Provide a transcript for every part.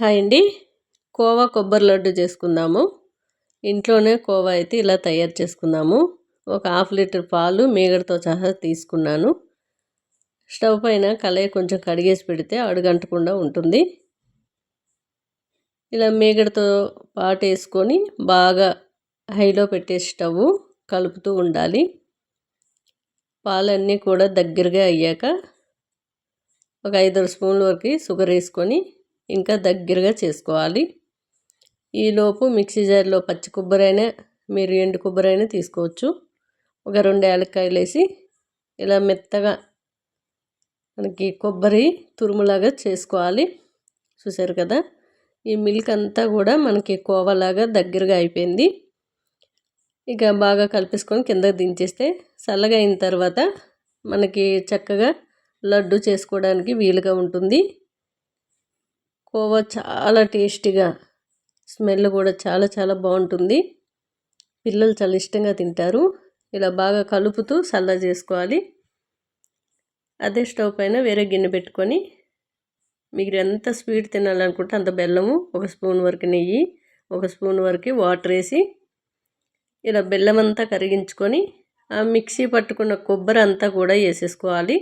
Hi అండి. కోవా కొబ్బరి లడ్డు చేసుకుందాము. ఇంట్లోనే కోవా అయితే ఇలా తయారు చేసుకుందాము. ఒక హాఫ్ లీటర్ పాలు మీగడతో సహా తీసుకున్నాను. స్టవ్ పైన కళాయి కొంచెం కడిగేసి పెడితే అడుగంటకుండా ఉంటుంది. ఇలా మీగడతో పాటు వేసుకొని బాగా హైలో పెట్టే స్టవ్ కలుపుతూ ఉండాలి. పాలన్నీ కూడా దగ్గరగా అయ్యాక ఒక ఐదారు స్పూన్ల వరకు షుగర్ వేసుకొని ఇంకా దగ్గరగా చేసుకోవాలి. ఈలోపు మిక్సీ జార్లో పచ్చి కొబ్బరి అయినా మీరు ఎండు కొబ్బరి అయినా తీసుకోవచ్చు. ఒక రెండు యాలక్కాయలు వేసి ఇలా మెత్తగా మనకి కొబ్బరి తురుములాగా చేసుకోవాలి. చూసారు కదా? ఈ మిల్క్ అంతా కూడా మనకి కోవలాగా దగ్గరగా అయిపోయింది. ఇక బాగా కలిపేసుకొని కింద దించేస్తే చల్లగా అయిన తర్వాత మనకి చక్కగా లడ్డు చేసుకోవడానికి వీలుగా ఉంటుంది. కోవా చాలా టేస్టీగా స్మెల్ కూడా చాలా చాలా బాగుంటుంది. పిల్లలు చాలా ఇష్టంగా తింటారు. ఇలా బాగా కలుపుతూ చల్ల చేసుకోవాలి. అదే స్టవ్ పైన వేరే గిన్నె పెట్టుకొని మీరు ఎంత స్వీట్ తినాలనుకుంటే అంత బెల్లము ఒక స్పూన్ వరకు నెయ్యి ఒక స్పూన్ వరకు వాటర్ వేసి ఇలా బెల్లం అంతా కరిగించుకొని ఆ మిక్సీ పట్టుకున్న కొబ్బరి అంతా కూడా వేసేసుకోవాలి.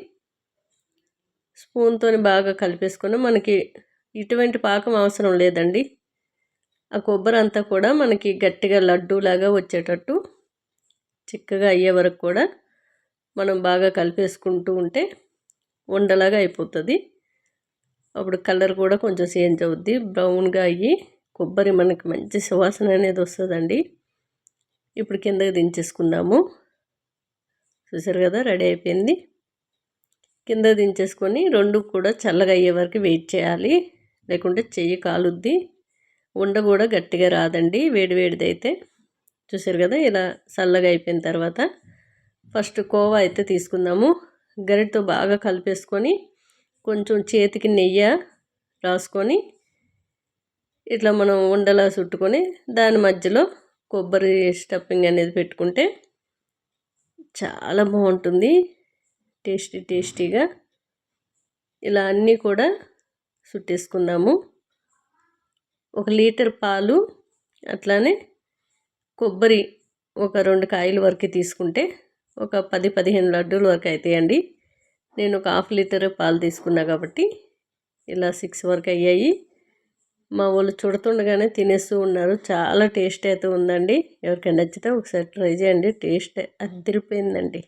స్పూన్తో బాగా కలిపేసుకొని మనకి ఇటువంటి పాకం అవసరం లేదండి. ఆ కొబ్బరి అంతా కూడా మనకి గట్టిగా లడ్డూలాగా వచ్చేటట్టు చిక్కగా అయ్యే వరకు కూడా మనం బాగా కలిపేసుకుంటూ ఉంటే ఉండలాగా అయిపోతుంది. అప్పుడు కలర్ కూడా కొంచెం చేంజ్ అవుద్ది. బ్రౌన్గా అయ్యి కొబ్బరి మనకి మంచి సువాసన అనేది వస్తుందండి. ఇప్పుడు కిందకి దించేసుకుందాము. చూసారు కదా రెడీ అయిపోయింది. కింద దించేసుకొని రెండు కూడా చల్లగా అయ్యే వరకు వెయిట్ చేయాలి. లేకుంటే చెయ్యి కాలుద్ది. ఉండ కూడా గట్టిగా రాదండి. వేడివేడిది అయితే చూసారు కదా ఇలా చల్లగా అయిపోయిన తర్వాత ఫస్ట్ కోవా అయితే తీసుకుందాము. గరిటతో బాగా కలిపేసుకొని కొంచెం చేతికి నెయ్యి రాసుకొని ఇట్లా మనం ఉండలా చుట్టుకొని దాని మధ్యలో కొబ్బరి స్టఫింగ్ అనేది పెట్టుకుంటే చాలా బాగుంటుంది. టేస్టీ టేస్టీగా. ఇలా అన్నీ కూడా చుట్టేసుకున్నాము ఒక లీటర్ పాలు అట్లానే కొబ్బరి ఒక రెండు కాయలు వరకు తీసుకుంటే ఒక పది పదిహేను లడ్డూల వరకు అవుతాయండి నేను ఒక హాఫ్ లీటర్ పాలు తీసుకున్నా కాబట్టి ఇలా సిక్స్ వరకు అయ్యాయి. మా వాళ్ళు చుడుతుండగానే తినేస్తూ ఉన్నారు. చాలా టేస్ట్ అయితే ఉందండి. ఎవరికైనా నచ్చితే ఒకసారి ట్రై చేయండి. టేస్ట్ అదిరిపోయిందండి.